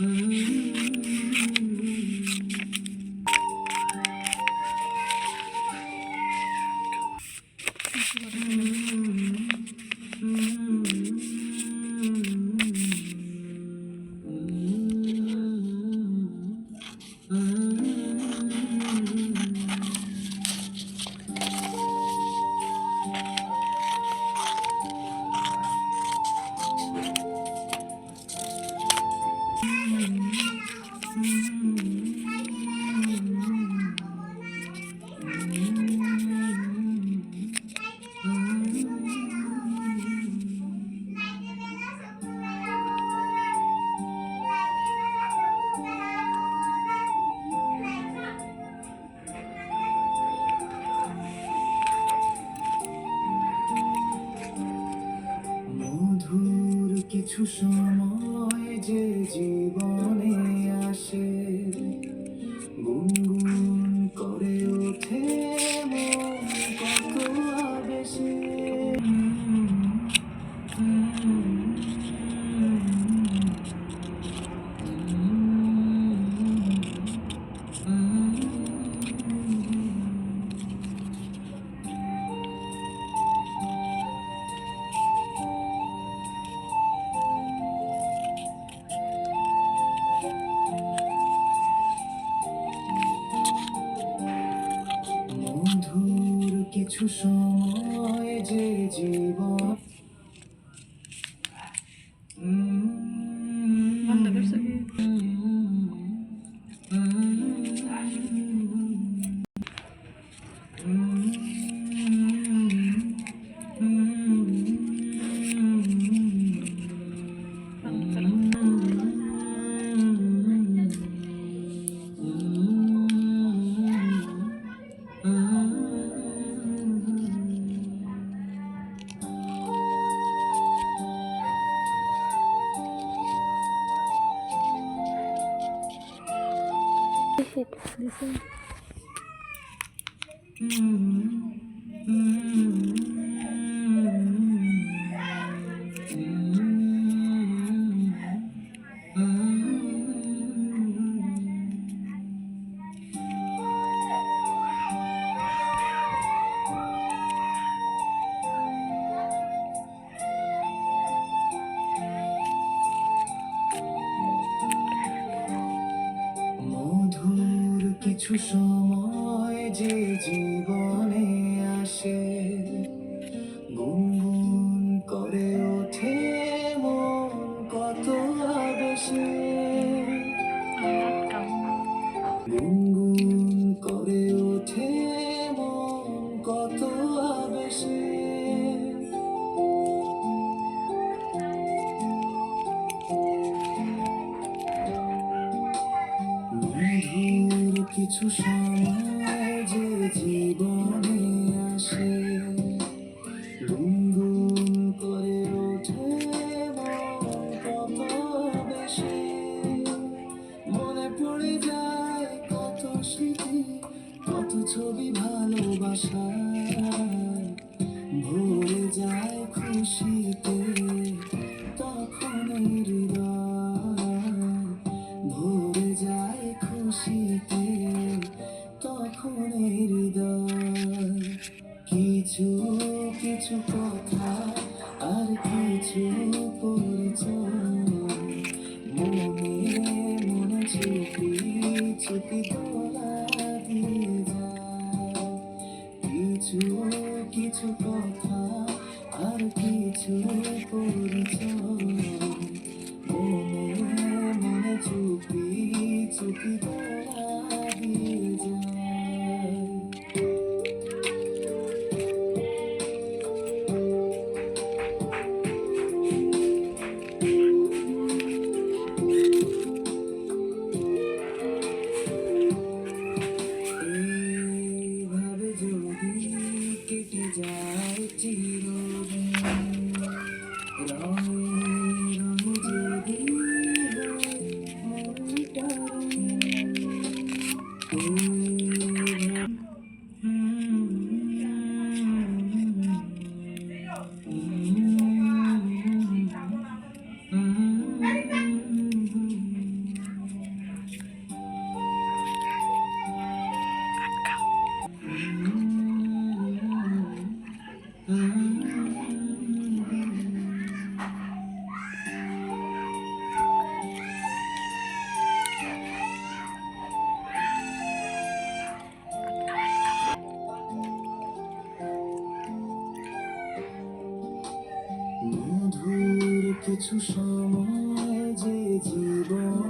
Mm-hmm. কিছু সময় যে জীবনে আসে। সময় যে জীবন 去，你说。কিছু সময় যে জীবনে আসে গুনগুন করে ওঠে মন কত আবেশে। গুনগুন করে ওঠে মন কত আবেশে। মধুর কিছু সময় যে জীবনে আসে, গুনগুন করে ওঠে কত বেশি। মনে পড়ে যায় কত স্মৃতি, কত ছবি ভালোবাসা। ভরে যায় খুশিতে হৃদয়। কিছু কিছু কথা আর কিছু পরিচয়। মনে মনে ছুটি ছুটি তোলা দিয়ে যায়। কিছু কিছু কথা কিছু সময় যে জীবনে